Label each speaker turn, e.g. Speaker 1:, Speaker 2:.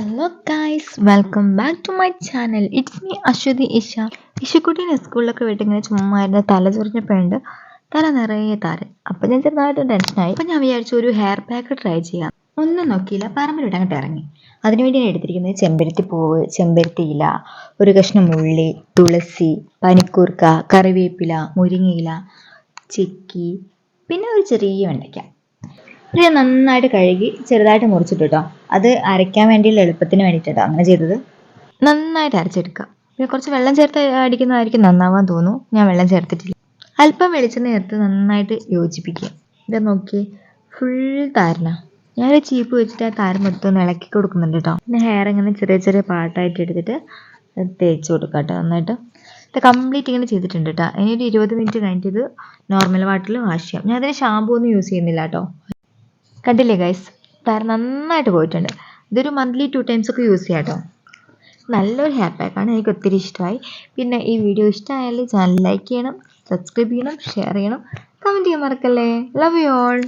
Speaker 1: Hello guys welcome back to my channel it's me Aswathy Isha ഇഷക്കുട്ടീനെ സ്കൂളിലൊക്കെ വിട്ട് ഇങ്ങനെ ചുമ്മാ ഇരുന്ന് തല ചൊറിഞ്ഞപ്പോഴുണ്ട് തല നിറയെ താരൻ. അപ്പം ഞാൻ ചെറുതായിട്ട് ടെൻഷനായി അപ്പം ഞാൻ വിചാരിച്ചു ഒരു ഹെയർ പാക്ക് ട്രൈ ചെയ്യാം. ഒന്നും നോക്കിയില്ല പറമ്പിലോട്ട് അങ്ങോട്ട് ഇറങ്ങി. അതിനുവേണ്ടി ഞാൻ എടുത്തിരിക്കുന്നത് ചെമ്പരത്തി പൂവ് ചെമ്പരത്തി ഇല ഒരു കഷ്ണം ഉള്ളി തുളസി പനിക്കൂർക്ക കറിവേപ്പില മുരിങ്ങയില ചിക്കി പിന്നെ ഒരു ചെറിയ വെണ്ടയ്ക്ക. ഇത് നന്നായിട്ട് കഴുകി ചെറുതായിട്ട് മുറിച്ചിട്ട് കേട്ടോ അത് അരയ്ക്കാൻ വേണ്ടിയുള്ള എളുപ്പത്തിന് വേണ്ടിയിട്ടോ അങ്ങനെ ചെയ്തത്. നന്നായിട്ട് അരച്ചെടുക്കുക പിന്നെ കുറച്ച് വെള്ളം ചേർത്ത് അടിക്കുന്നതായിരിക്കും നന്നാവാൻ തോന്നുന്നു. ഞാൻ വെള്ളം ചേർത്തിട്ടില്ല. അല്പം വെളിച്ചെണ്ണ ചേർത്ത് നന്നായിട്ട് യോജിപ്പിക്കുക. ഇത് നോക്കി ഫുൾ താരന. ഞാനൊരു ചീപ്പ് വെച്ചിട്ട് ആ താരം മൊത്തം ഇളക്കി കൊടുക്കുന്നുണ്ട് കേട്ടോ. പിന്നെ ഹെയർ ഇങ്ങനെ ചെറിയ ചെറിയ പാട്ടായിട്ട് എടുത്തിട്ട് തേച്ച് കൊടുക്കുക കേട്ടോ നന്നായിട്ട്. ഇത് കംപ്ലീറ്റ് ഇങ്ങനെ ചെയ്തിട്ടുണ്ട് കേട്ടോ. ഇനി ഒരു ഇരുപത് മിനിറ്റ് കഴിഞ്ഞിട്ട് ഇത് നോർമൽ വാട്ടിൽ വാഷ് ചെയ്യാം. ഞാൻ അതിന് ഷാമ്പൂ ഒന്നും യൂസ് ചെയ്യുന്നില്ല കേട്ടോ. കണ്ടില്ലേ ഗൈസ് താരം നന്നായിട്ട് പോയിട്ടുണ്ട്. ഇതൊരു മന്ത്ലി ടു ടൈംസ് ഒക്കെ യൂസ് ചെയ്യാം കേട്ടോ നല്ലൊരു ഹെയർ പാക്കാണ് എനിക്ക് ഒത്തിരി ഇഷ്ടമായി. പിന്നെ ഈ വീഡിയോ ഇഷ്ടമായാൽ ചാനൽ ലൈക്ക് ചെയ്യണം സബ്സ്ക്രൈബ് ചെയ്യണം ഷെയർ ചെയ്യണം. കമന്റ് ചെയ്യാൻ മറക്കല്ലേ? Love you all